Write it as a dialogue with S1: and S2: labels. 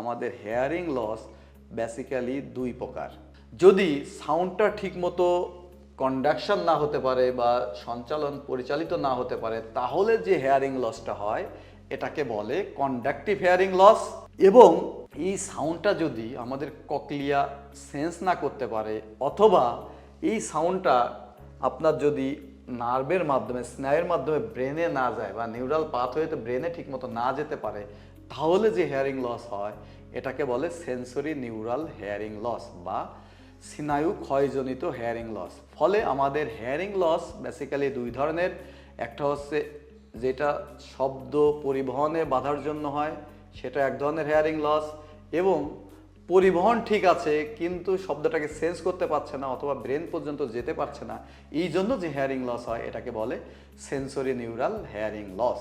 S1: আমাদের hearing loss basically দুই প্রকার। যদি সাউন্ডটা ঠিকমতো কন্ডাকশন না হতে পারে বা সঞ্চালন পরিচালিত না হতে পারে, তাহলে যে হেয়ারিং লসটা হয়, এটাকে বলে কন্ডাক্টিভ হেয়ারিং লস এবং এই সাউন্ডটা যদি আমাদের ককলিয়া সেন্স না করতে পারে, অথবা এই সাউন্ডটা আপনার যদি নার্ভের মাধ্যমে, স্নায়ুর মাধ্যমে ব্রেনে না যায় বা নিউরাল পাথওয়েতে ব্রেনে ঠিকমতো না যেতে পারে তাহলে যে হেয়ারিং লস হয়, এটাকে বলে সেন্সরি নিউরাল হেয়ারিং লস বা স্নায়ু ক্ষয়জনিত হেয়ারিং লস ফলে আমাদের হেয়ারিং লস বেসিক্যালি দুই ধরনের। একটা হচ্ছে যেটা শব্দ পরিবহনে বাধার জন্য হয়, সেটা এক ধরনের হেয়ারিং লস এবং পরিবহন ঠিক আছে, কিন্তু শব্দটাকে সেন্স করতে পারছে না অথবা ব্রেন পর্যন্ত যেতে পারছে না। এই জন্য যে হেয়ারিং লস হয়, এটাকে বলে সেন্সরি নিউরাল হেয়ারিং লস